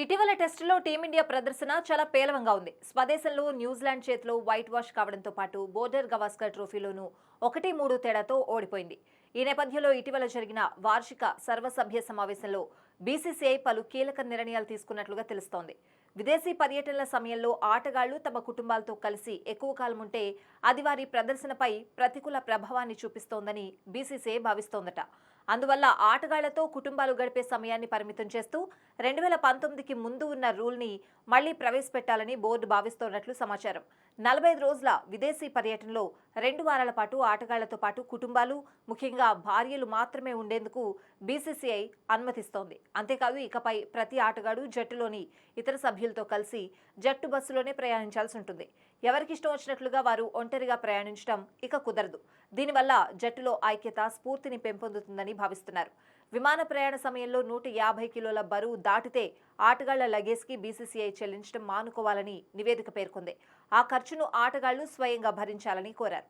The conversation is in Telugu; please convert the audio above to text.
ఇటీవల టెస్టులో టీమిండియా ప్రదర్శన చాలా పేలవంగా ఉంది. స్వదేశంలో న్యూజిలాండ్ చేతిలో వైట్ వాష్ కావడంతో పాటు బోర్డర్ గవాస్కర్ ట్రోఫీలోనూ ఒకటి మూడు తేడాతో ఓడిపోయింది. ఈ నేపథ్యంలో ఇటీవల జరిగిన వార్షిక సర్వసభ్య సమావేశంలో బీసీసీఐ పలు కీలక నిర్ణయాలు తీసుకున్నట్లుగా తెలుస్తోంది. విదేశీ పర్యటనల సమయంలో ఆటగాళ్ళు తమ కుటుంబాలతో కలిసి ఎక్కువ కాలం ఉంటే అది వారి ప్రదర్శనపై ప్రతికూల ప్రభావాన్ని చూపిస్తోందని బీసీసీఐ భావిస్తోందట. అందువల్ల ఆటగాళ్ళతో కుటుంబాలు గడిపే సమయాన్ని పరిమితం చేస్తూ రెండు వేల పంతొమ్మిదికి ముందు ఉన్న రూల్ని మళ్ళీ ప్రవేశపెట్టాలని బోర్డు భావిస్తోన్నట్లు సమాచారం. నలభై ఐదు రోజుల విదేశీ పర్యటనలో రెండు వారాల పాటు ఆటగాళ్ళతో పాటు కుటుంబాలు ముఖ్యంగా భార్యలు మాత్రమే ఉండేందుకు బీసీసీఐ అనుమతిస్తోంది. అంతేకాదు ఇకపై ప్రతి ఆటగాడు జట్టులోని ఇతర సభ్యులతో కలిసి జట్టు బస్సులోనే ప్రయాణించాల్సి ఉంటుంది. ఎవరికిష్టం వచ్చినట్లుగా వారు ఒంటరిగా ప్రయాణించడం ఇక కుదరదు. దీనివల్ల జట్టులో ఐక్యత స్ఫూర్తిని పెంపొందుతుందని భావిస్తున్నారు. విమాన ప్రయాణ సమయంలో నూట యాభై కిలోల బరువు దాటితే ఆటగాళ్ళ లగేజ్కి బీసీసీఐ చెల్లించడం మానుకోవాలని నివేదిక పేర్కొంది. ఆ ఖర్చును ఆటగాళ్ళు స్వయంగా భరించాలని కోరారు.